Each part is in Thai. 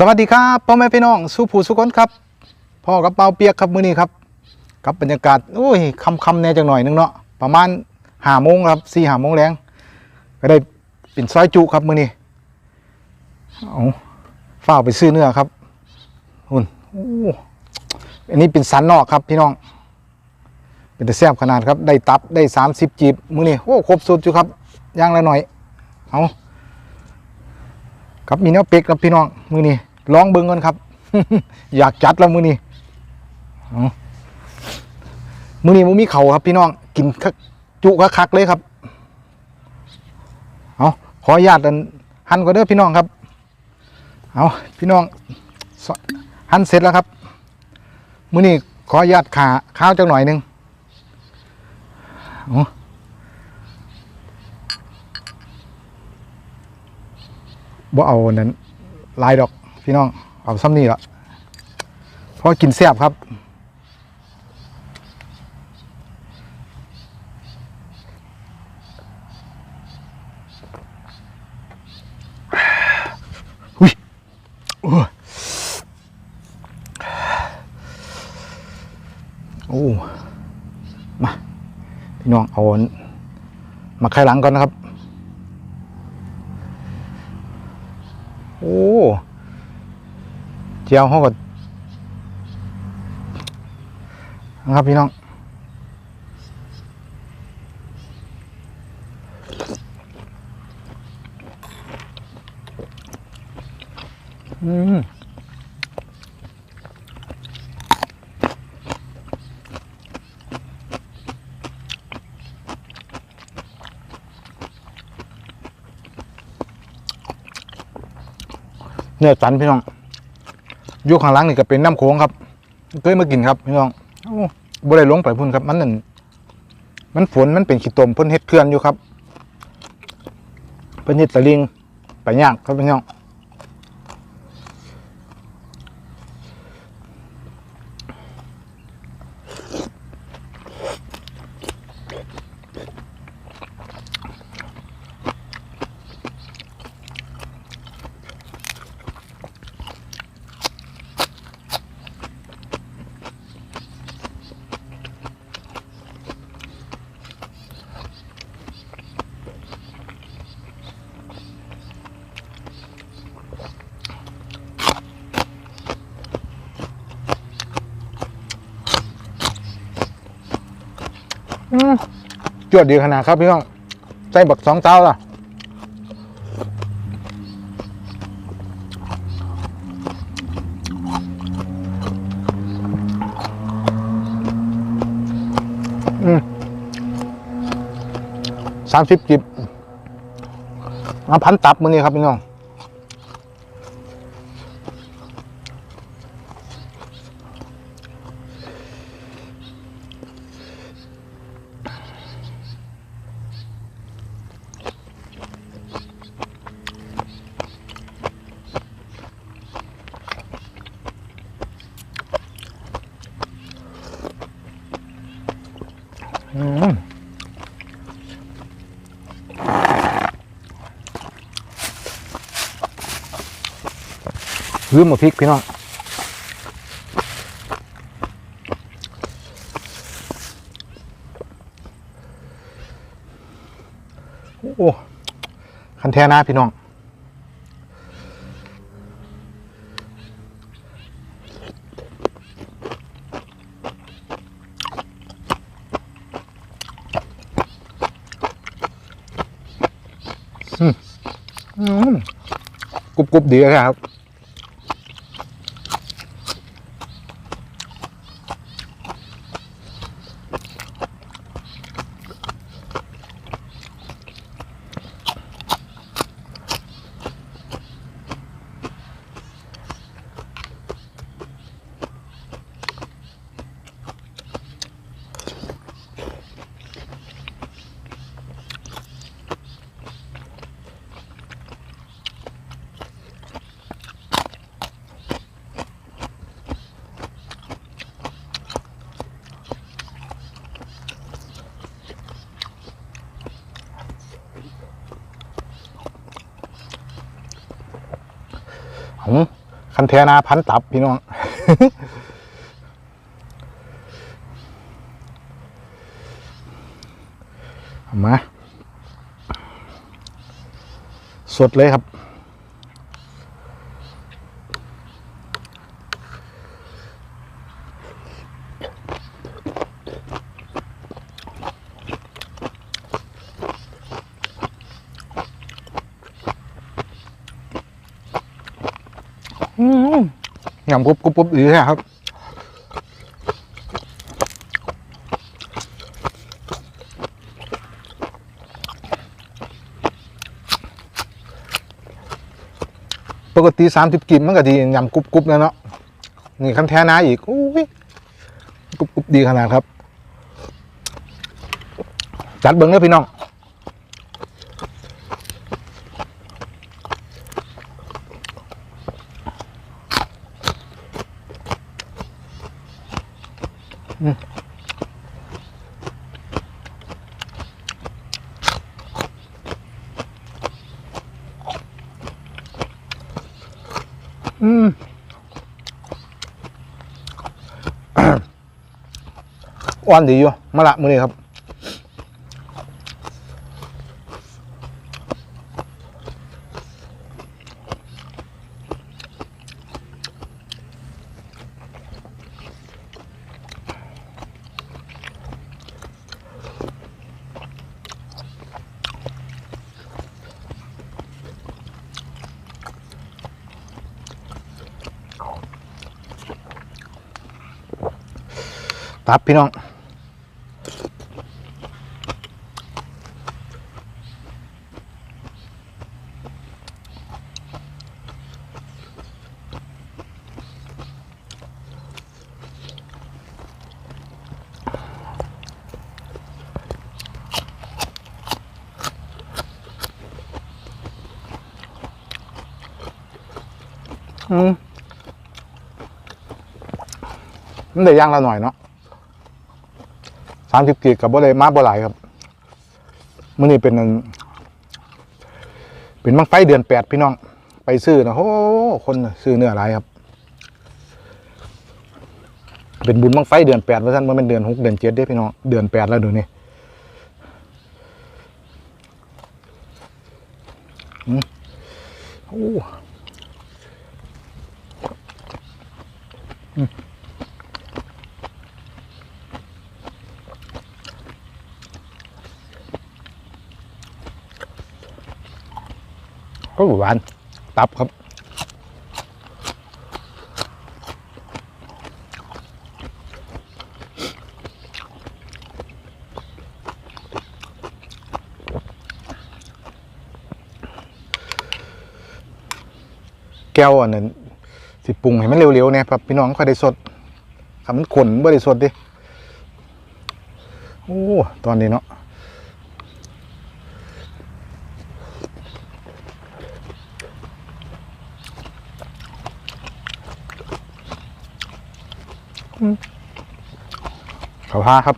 สวัสดีครับพ่อแม่พี่น้องสู้ผู้สุคนครับพ่อกับเปาเปียกครับมือนี้ครับกับบรรยากาศโอ้ยคำคำแน่จังหน่อยนึงเนาะประมาณหาโมงครับสี่หาโมงแรงก็ได้เป็นซอยจุครับมือนี้เอาฝ้าไปซื้อเนื้อครับหุ่นโอ้อันนี้เป็นสันนอกครับพี่น้อง เป็นแต่แซ่บขนาดครับ ได้ตับได้สามสิบจีบมือนี้โอ้ครบสุดอยู่ครับย่างละหน่อยเอาครับมีแนวเป็กครับพี่น้องมือนี้ ลองเบิ่งก่อนครับ อยากจัดแล้วมือนี้มือนี้มันมีเขาครับพี่น้องกินคักจุคักเลยครับเอาขอญาตันหั่นก็เด้อพี่น้องครับเอาพี่น้องหั่นเสร็จแล้วครับมือนี้ขอญาตขาข้าวจักหน่อยนึงเอาบ่เอานั้นลายดอก พี่น้องเอาซ้ำนี่ละเพราะกินแซ่บครับ อุ้ยโอ้โอ้มา พี่น้องเอามาไข่หลังก่อนนะครับ โอ้ เจียวเขาก็นะครับพี่น้องอืมเนื้อสันพี่น้อง ยู่ข้างหล่างนี่ก็เป็นน้ำโขงครับเคยมากินครับพี่น้องโอ้บ่ได้ลงไปพุ่นครับ มันนั่นมันฝนมันเป็นขี้ตมเพิ่นเฮ็ดเคลื่อนอยู่ครับเพิ่นเฮ็ดตะลิงไปยากครับพี่น้อง จวดดีขนาดครับพี่น้องใส่บักสองเต้าล่ะสามสิบจิบมาพันตับมือนี้ครับพี่น้อง ลืมมาพริกพี่น้องโอ้คันแท้นะพี่น้อง อืม กรุบกรุบดีเลยครับ คันแทนาพันตับพี่น้อง มา สดเลยครับ อืม ยำกรุบกรุบกรุบดีแท้ครับปกติสามสิบกิมมันก็ดียำกรุบกรุบแล้วเนาะนี่คันแท้นาอีกอุ้ยกรุบกรุบดีขนาดครับ จัดเบิ้งเลยพี่น้อง อืม อ่อนดีอยู่มาละมือนี้ครับตับพี่น้อง อืมมันได้ย่างละหน่อยเนาะสามสิบกีกับบ่เลยมาบ่หลายครับมื่อนี้เป็นอันเป็นมังไฟเดือนแปดพี่น้อง ไปซื้อนะโอ้คนซื้อเนื้อหลายครับ เป็นบุญมังไฟเดือนแปดว่าท่านว่าเป็นเดือนหกเดือนเจ็ดได้พี่น้องเดือนแปดแล้วดูนี่อืมโอ้ ก็หวานตับค ปรุงให้มันเร็วๆเนี่ยครับพี่น้องค่อยได้สดคำมันขนบ่ได้สดดิโอ้ตอนนี้เนาะอืมเขาพาครับ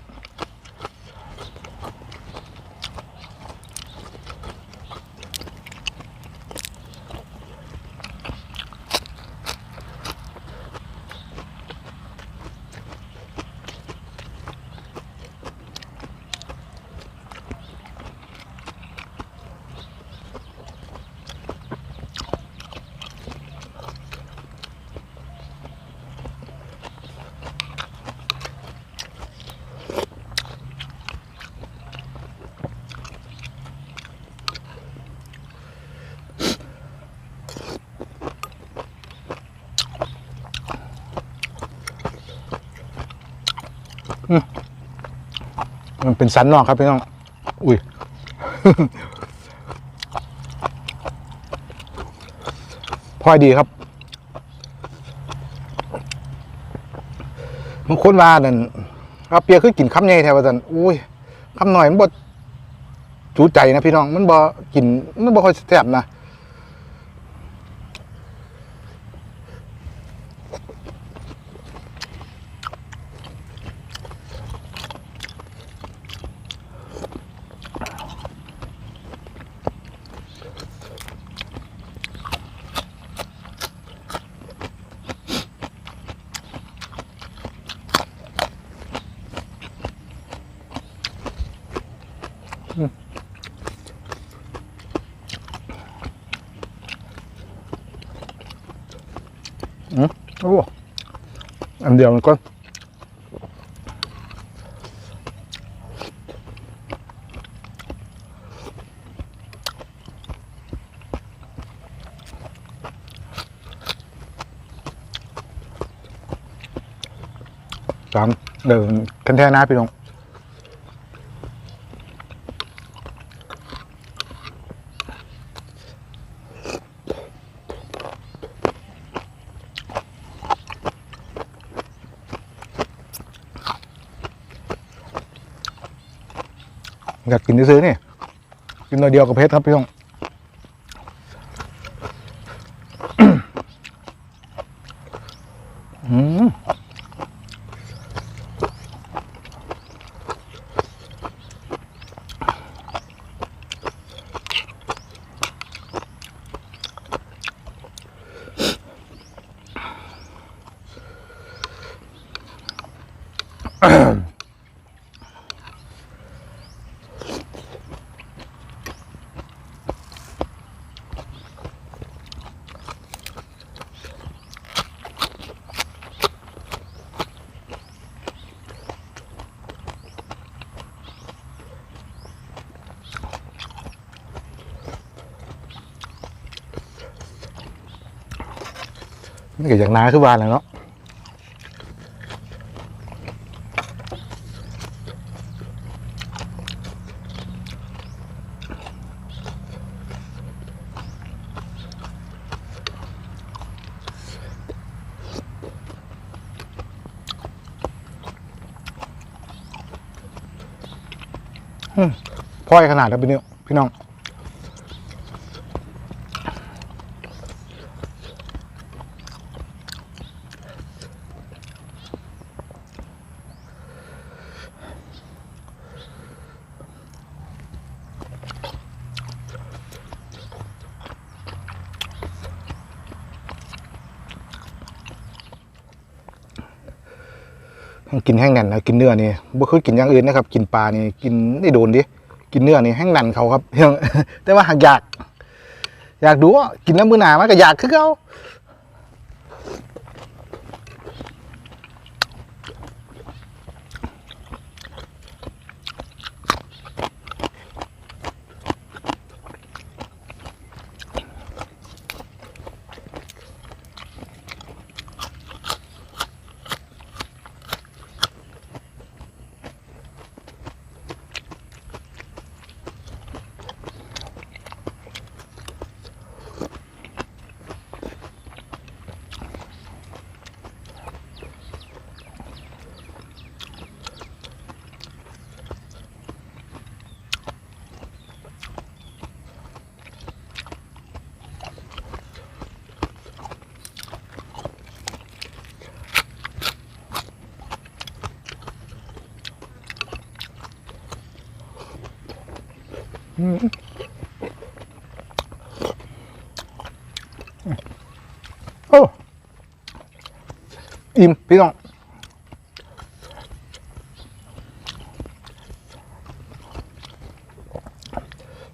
มัน เป็นสันนอกครับพี่น้อง อุ้ย พอดีครับบางคนว่านั่นเอาเปียคือกินคำใหญ่แถวสันอุ้ยคำหน่อยมันบ่จูใจนะพี่น้อง มันบ่กินมันบ่ค่อยแซ่บนะ อืมโอ้ อันเดียวมันก็สามเดินกันแท้นะพี่น้ อยากกินซื้อๆนี่กินหน่อยเดียวกับเพชรครับพี่น้อง อืม นี่ก็อย่างนาคือบ้านแล้วเนาะพ่อยขนาดแล้วพี่น้อง กินแห้งแน่นนะกินเนื้อนี่บ่คือกินอย่างอื่นนะครับ กินปลานี่กินได้โดนดิกินเนื้อนี่แห้งแน่นเขาครับแต่ว่าหากอยาก อยากดูว่ากินแล้วมือหนามันก็อยากคือเขา โอ้อิ่มพี่น้อง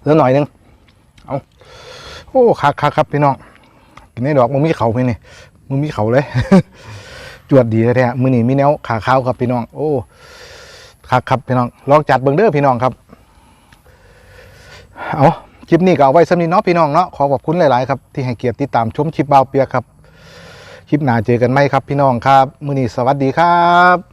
เหลือหน่อยหนึงเอาโอ้คักคักครับพี่น้องกินได้ดอกมึงมีเขาไหมนี่มึงมีเขาเลย จวดดีแท้ๆมือนี่มีแนวขาขาวครับพี่น้อง โอ้คักครับพี่น้องลองจัดเบิ่งเด้อพี่น้องครับ เอาคลิปนี้ก็เอาไว้สำนีเนาะพี่น้องเนาะขอขอบคุณหลาย ๆ ครับที่ให้เกียรติติดตามชมคลิปเบาวเปียกครับ คลิปหน้าเจอกันไหมครับพี่น้องครับ มือนี้สวัสดีครับ